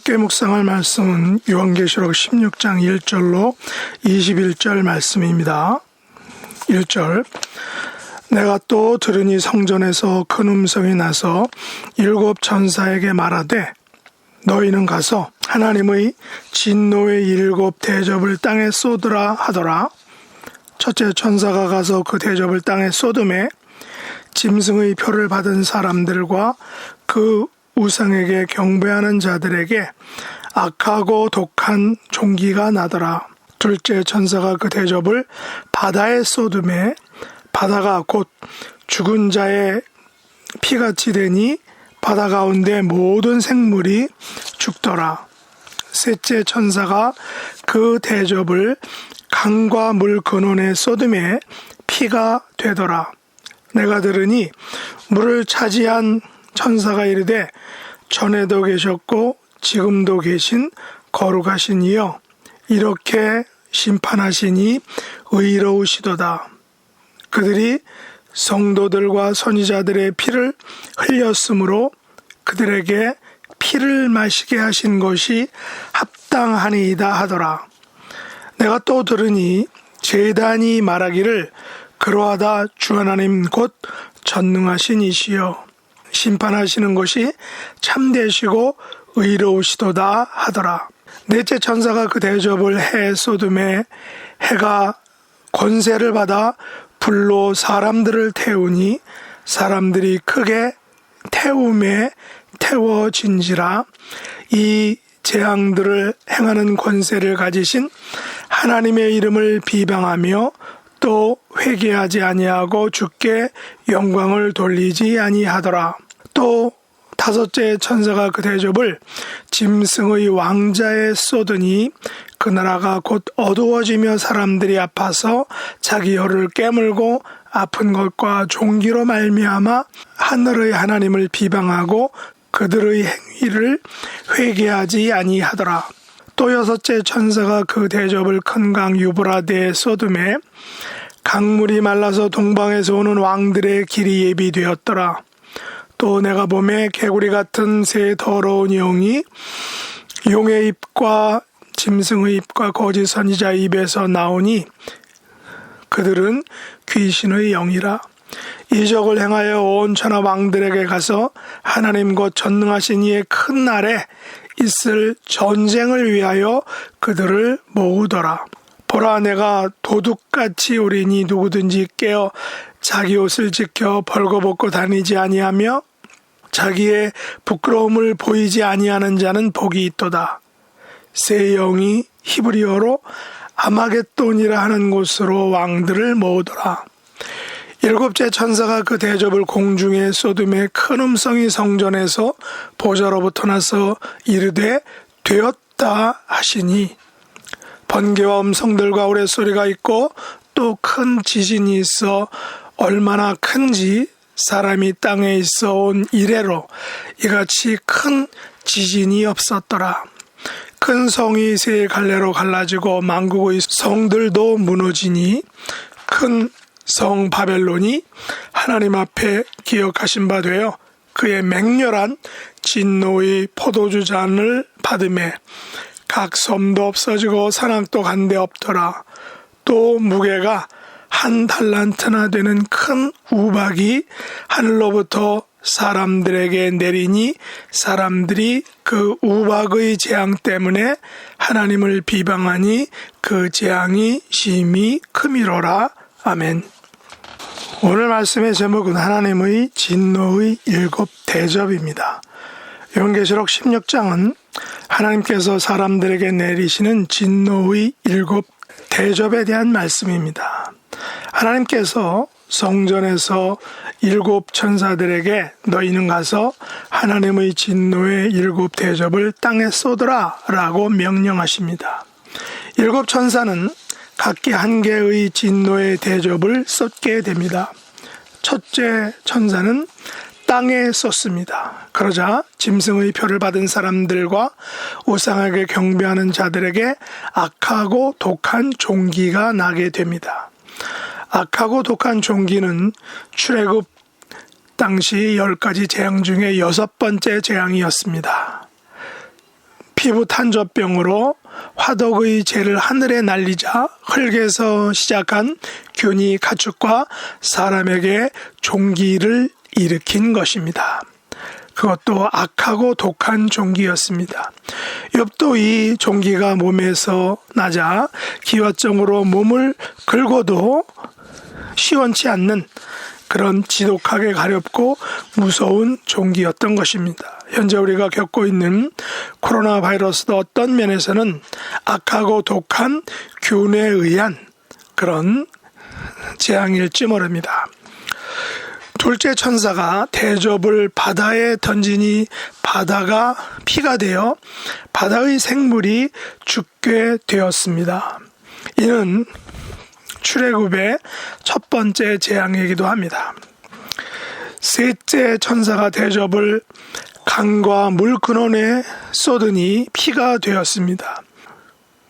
함께 묵상할 말씀은 요한계시록 16장 1절로 21절 말씀입니다. 1절 내가 또 들으니 성전에서 큰 음성이 나서 일곱 천사에게 말하되 너희는 가서 하나님의 진노의 일곱 대접을 땅에 쏟으라 하더라. 첫째 천사가 가서 그 대접을 땅에 쏟음에 짐승의 표를 받은 사람들과 그 우상에게 경배하는 자들에게 악하고 독한 종기가 나더라. 둘째 천사가 그 대접을 바다에 쏟음에 바다가 곧 죽은 자의 피같이 되니 바다 가운데 모든 생물이 죽더라. 셋째 천사가 그 대접을 강과 물 근원에 쏟음에 피가 되더라. 내가 들으니 물을 차지한 천사가 이르되 전에도 계셨고 지금도 계신 거룩하신 이여 이렇게 심판하시니 의로우시도다. 그들이 성도들과 선지자들의 피를 흘렸으므로 그들에게 피를 마시게 하신 것이 합당하니이다 하더라. 내가 또 들으니 제단이 말하기를 그러하다 주 하나님 곧 전능하신 이시여 심판하시는 것이 참되시고 의로우시도다 하더라. 넷째 천사가 그 대접을 해 쏟음에 해가 권세를 받아 불로 사람들을 태우니 사람들이 크게 태움에 태워진지라 이 재앙들을 행하는 권세를 가지신 하나님의 이름을 비방하며 또 회개하지 아니하고 주께 영광을 돌리지 아니하더라. 또 다섯째 천사가 그 대접을 짐승의 왕자에 쏟으니 그 나라가 곧 어두워지며 사람들이 아파서 자기 혀를 깨물고 아픈 것과 종기로 말미암아 하늘의 하나님을 비방하고 그들의 행위를 회개하지 아니하더라. 또 여섯째 천사가 그 대접을 큰 강 유브라데에 쏟음에 강물이 말라서 동방에서 오는 왕들의 길이 예비되었더라. 또 내가 봄에 개구리 같은 새 더러운 영이 용의 입과 짐승의 입과 거짓 선지자 입에서 나오니 그들은 귀신의 영이라 이적을 행하여 온 천하 왕들에게 가서 하나님 곧 전능하신 이의 큰 날에 있을 전쟁을 위하여 그들을 모으더라. 보라 내가 도둑같이 우리니 누구든지 깨어 자기 옷을 지켜 벌거벗고 다니지 아니하며 자기의 부끄러움을 보이지 아니하는 자는 복이 있도다. 새 영이 히브리어로 아마겟돈이라 하는 곳으로 왕들을 모으더라. 일곱째 천사가 그 대접을 공중에 쏟음에 큰 음성이 성전에서 보좌로부터 나서 이르되 되었다 하시니 번개와 음성들과 우레소리가 있고 또 큰 지진이 있어 얼마나 큰지 사람이 땅에 있어 온 이래로 이같이 큰 지진이 없었더라. 큰 성이 세 갈래로 갈라지고 만국의 성들도 무너지니 큰 성 바벨론이 하나님 앞에 기억하신 바 되어 그의 맹렬한 진노의 포도주 잔을 받음에 각 섬도 없어지고 산악도 간데 없더라. 또 무게가 한 달란트나 되는 큰 우박이 하늘로부터 사람들에게 내리니 사람들이 그 우박의 재앙 때문에 하나님을 비방하니 그 재앙이 심히 크미로라. 아멘. 오늘 말씀의 제목은 하나님의 진노의 일곱 대접입니다. 요한계시록 16장은 하나님께서 사람들에게 내리시는 진노의 일곱 대접에 대한 말씀입니다. 하나님께서 성전에서 일곱 천사들에게 너희는 가서 하나님의 진노의 일곱 대접을 땅에 쏟으라 라고 명령하십니다. 일곱 천사는 각기 한 개의 진노의 대접을 쏟게 됩니다. 첫째 천사는 땅에 쏟습니다. 그러자 짐승의 표를 받은 사람들과 우상하게 경배하는 자들에게 악하고 독한 종기가 나게 됩니다. 악하고 독한 종기는 출애굽 당시 열 가지 재앙 중에 여섯 번째 재앙이었습니다. 피부 탄저병으로 화덕의 죄를 하늘에 날리자 흙에서 시작한 균이 가축과 사람에게 종기를 일으킨 것입니다. 그것도 악하고 독한 종기였습니다. 욥도 이 종기가 몸에서 나자 기와정으로 몸을 긁어도 시원치 않는 그런 지독하게 가렵고 무서운 종기였던 것입니다. 현재 우리가 겪고 있는 코로나 바이러스도 어떤 면에서는 악하고 독한 균에 의한 그런 재앙일지 모릅니다. 둘째 천사가 대접을 바다에 던지니 바다가 피가 되어 바다의 생물이 죽게 되었습니다. 이는 출애굽의 첫 번째 재앙이기도 합니다. 셋째 천사가 대접을 강과 물 근원에 쏟으니 피가 되었습니다.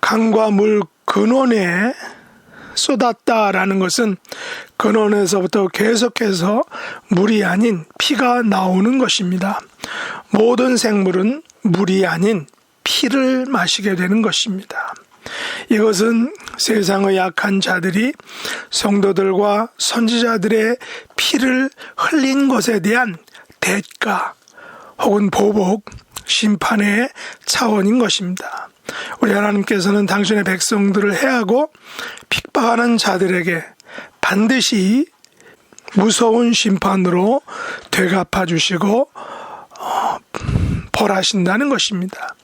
강과 물 근원에 쏟았다라는 것은 근원에서부터 계속해서 물이 아닌 피가 나오는 것입니다. 모든 생물은 물이 아닌 피를 마시게 되는 것입니다. 이것은 세상의 약한 자들이 성도들과 선지자들의 피를 흘린 것에 대한 대가 혹은 보복, 심판의 차원인 것입니다. 우리 하나님께서는 당신의 백성들을 해하고 핍박하는 자들에게 반드시 무서운 심판으로 되갚아 주시고 어, 벌하신다는 것입니다.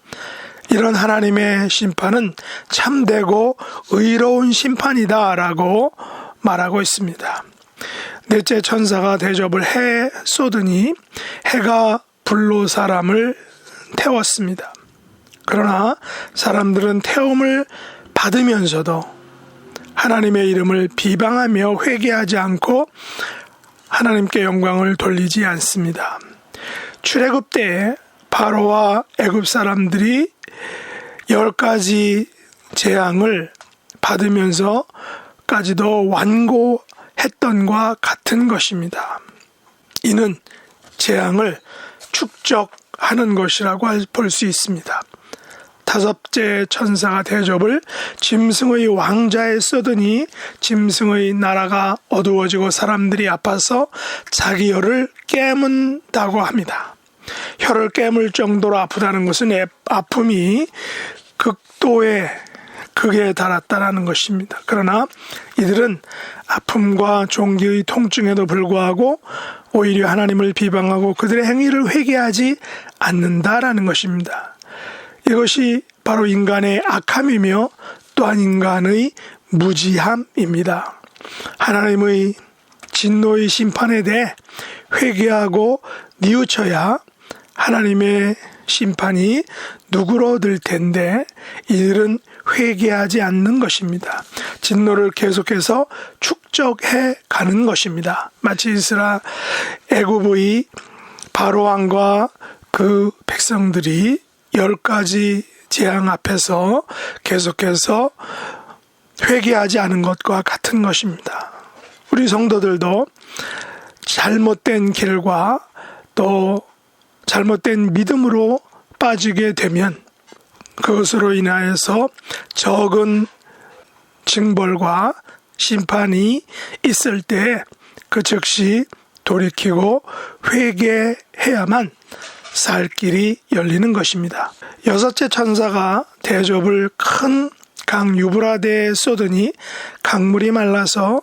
이런 하나님의 심판은 참되고 의로운 심판이다라고 말하고 있습니다. 넷째 천사가 대접을 해 쏟으니 해가 불로 사람을 태웠습니다. 그러나 사람들은 태움을 받으면서도 하나님의 이름을 비방하며 회개하지 않고 하나님께 영광을 돌리지 않습니다. 출애굽 때 바로와 애굽 사람들이 열 가지 재앙을 받으면서까지도 완고했던과 같은 것입니다. 이는 재앙을 축적하는 것이라고 볼 수 있습니다. 다섯째 천사가 대접을 짐승의 왕자에 써더니 짐승의 나라가 어두워지고 사람들이 아파서 자기 혀를 깨문다고 합니다. 혀를 깨물 정도로 아프다는 것은 애- 아픔이 극도의 극에 달았다라는 것입니다. 그러나 이들은 아픔과 종기의 통증에도 불구하고 오히려 하나님을 비방하고 그들의 행위를 회개하지 않는다라는 것입니다. 이것이 바로 인간의 악함이며 또한 인간의 무지함입니다. 하나님의 진노의 심판에 대해 회개하고 뉘우쳐야 하나님의 심판이 누그러들 텐데 이들은 회개하지 않는 것입니다. 진노를 계속해서 축적해 가는 것입니다. 마치 이스라 애굽의 바로 왕과 그 백성들이 열 가지 재앙 앞에서 계속해서 회개하지 않은 것과 같은 것입니다. 우리 성도들도 잘못된 길과 또 잘못된 믿음으로 빠지게 되면 그것으로 인하여서 적은 징벌과 심판이 있을 때 그 즉시 돌이키고 회개해야만 살 길이 열리는 것입니다. 여섯째 천사가 대접을 큰 강 유브라데에 쏟으니 강물이 말라서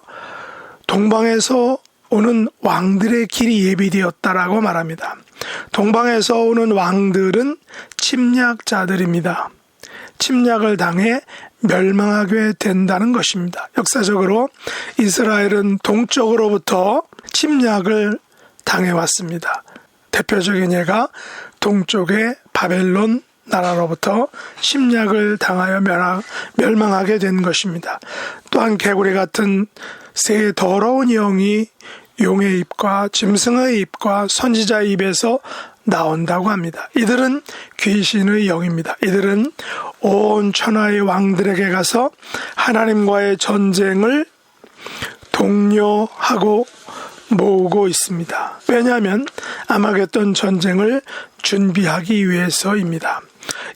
동방에서 오는 왕들의 길이 예비되었다라고 말합니다. 동방에서 오는 왕들은 침략자들입니다. 침략을 당해 멸망하게 된다는 것입니다. 역사적으로 이스라엘은 동쪽으로부터 침략을 당해왔습니다. 대표적인 예가 동쪽의 바벨론 나라로부터 침략을 당하여 멸망하게 된 것입니다. 또한 개구리 같은 새 더러운 영이 용의 입과 짐승의 입과 선지자의 입에서 나온다고 합니다. 이들은 귀신의 영입니다. 이들은 온 천하의 왕들에게 가서 하나님과의 전쟁을 독려하고 모으고 있습니다. 왜냐하면 아마겟돈 전쟁을 준비하기 위해서입니다.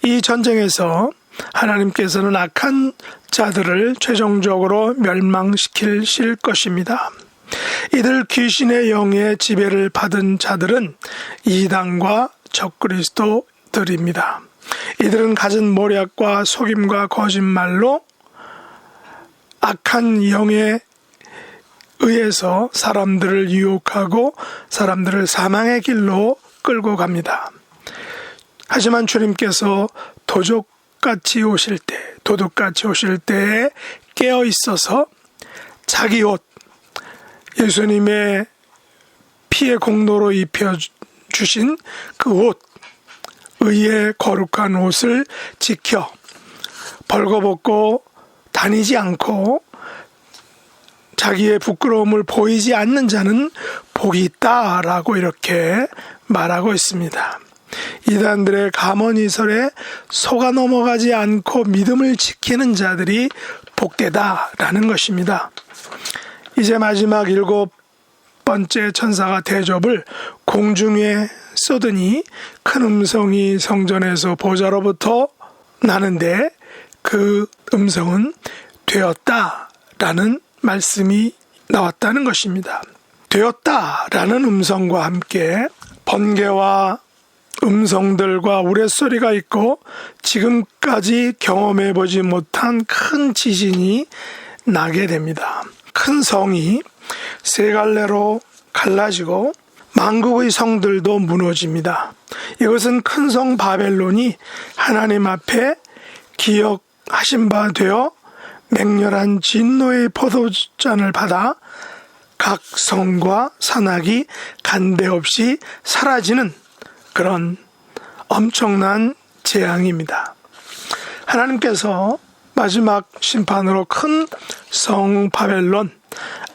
이 전쟁에서 하나님께서는 악한 자들을 최종적으로 멸망시키실 것입니다. 이들 귀신의 영의 지배를 받은 자들은 이단과 적그리스도들입니다. 이들은 가진 모략과 속임과 거짓말로 악한 영에 의해서 사람들을 유혹하고 사람들을 사망의 길로 끌고 갑니다. 하지만 주님께서 도적같이 오실 때, 도둑같이 오실 때에 깨어 있어서 자기 옷, 예수님의 피의 공로로 입혀 주신 그 옷, 의의 거룩한 옷을 지켜 벌거벗고 다니지 않고 자기의 부끄러움을 보이지 않는 자는 복이 있다라고 이렇게 말하고 있습니다. 이단들의 감언이설에 속아 넘어가지 않고 믿음을 지키는 자들이 복되다라는 것입니다. 이제 마지막 일곱 번째 천사가 대접을 공중에 쏘더니 큰 음성이 성전에서 보좌로부터 나는데 그 음성은 되었다 라는 말씀이 나왔다는 것입니다. 되었다 라는 음성과 함께 번개와 음성들과 우레소리가 있고 지금까지 경험해 보지 못한 큰 지진이 나게 됩니다. 큰 성이 세 갈래로 갈라지고 만국의 성들도 무너집니다. 이것은 큰 성 바벨론이 하나님 앞에 기억하신 바 되어 맹렬한 진노의 포도잔을 받아 각 성과 산악이 간데없이 사라지는 그런 엄청난 재앙입니다. 하나님께서 마지막 심판으로 큰 성 바벨론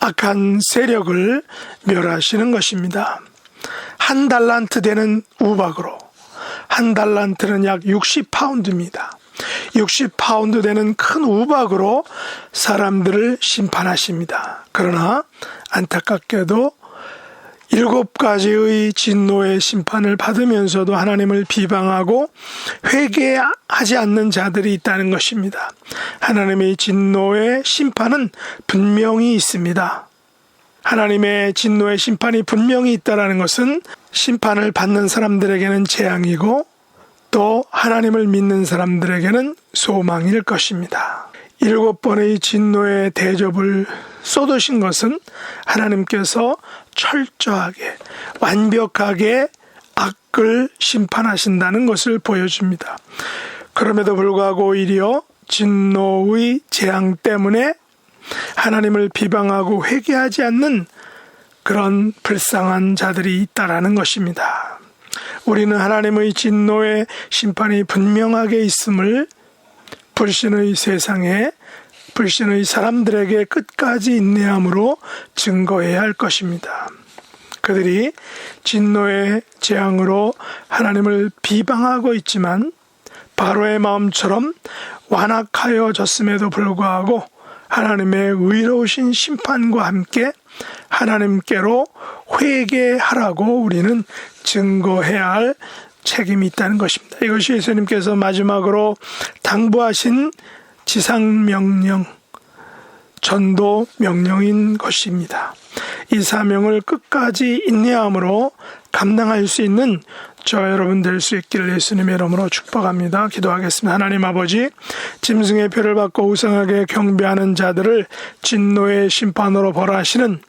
악한 세력을 멸하시는 것입니다. 한 달란트 되는 우박으로 한 달란트는 약 60파운드입니다. 60파운드 되는 큰 우박으로 사람들을 심판하십니다. 그러나 안타깝게도 일곱 가지의 진노의 심판을 받으면서도 하나님을 비방하고 회개하지 않는 자들이 있다는 것입니다. 하나님의 진노의 심판은 분명히 있습니다. 하나님의 진노의 심판이 분명히 있다라는 것은 심판을 받는 사람들에게는 재앙이고 또 하나님을 믿는 사람들에게는 소망일 것입니다. 일곱 번의 진노의 대접을 쏟으신 것은 하나님께서 철저하게 완벽하게 악을 심판하신다는 것을 보여줍니다. 그럼에도 불구하고 오히려 진노의 재앙 때문에 하나님을 비방하고 회개하지 않는 그런 불쌍한 자들이 있다라는 것입니다. 우리는 하나님의 진노의 심판이 분명하게 있음을 불신의 세상에 불신의 사람들에게 끝까지 인내함으로 증거해야 할 것입니다. 그들이 진노의 재앙으로 하나님을 비방하고 있지만 바로의 마음처럼 완악하여졌음에도 불구하고 하나님의 의로우신 심판과 함께 하나님께로 회개하라고 우리는 증거해야 할 책임이 있다는 것입니다. 이것이 예수님께서 마지막으로 당부하신 지상명령, 전도 명령인 것입니다. 이 사명을 끝까지 인내함으로 감당할 수 있는 저 여러분 될 수 있기를 예수님의 이름으로 축복합니다. 기도하겠습니다. 하나님 아버지, 짐승의 표를 받고 우상하게 경배하는 자들을 진노의 심판으로 벌하시는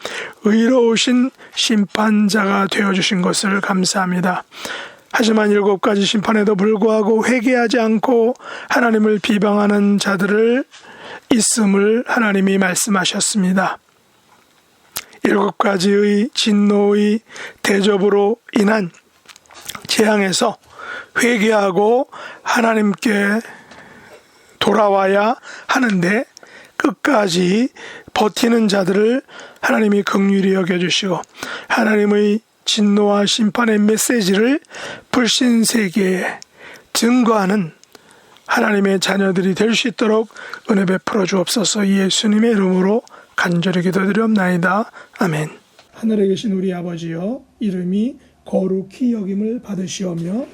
의로우신 심판자가 되어주신 것을 감사합니다. 하지만 일곱 가지 심판에도 불구하고 회개하지 않고 하나님을 비방하는 자들을 있음을 하나님이 말씀하셨습니다. 일곱 가지의 진노의 대접으로 인한 재앙에서 회개하고 하나님께 돌아와야 하는데 끝까지 버티는 자들을 하나님이 극률히 여겨 주시고 하나님의 진노와 심판의 메시지를 불신 세계에 증거하는 하나님의 자녀들이 될 수 있도록 은혜 베풀어 주옵소서 예수님의 이름으로 간절히 기도드리옵나이다. 아멘. 하늘에 계신 우리 아버지여 이름이 거룩히 여김을 받으시오며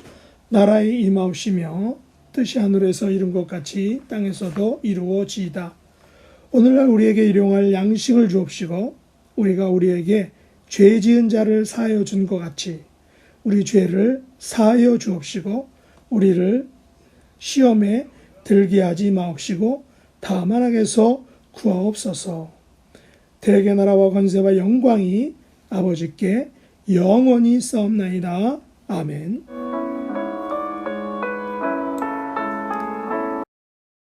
나라의 임하옵시며 뜻이 하늘에서 이룬 것 같이 땅에서도 이루어지이다. 오늘날 우리에게 일용할 양식을 주옵시고 우리가 우리에게 죄 지은 자를 사하여 준 것 같이 우리 죄를 사하여 주옵시고 우리를 시험에 들게 하지 마옵시고 다만 악에서 구하옵소서. 대개 나라와 권세와 영광이 아버지께 영원히 싸움나이다. 아멘.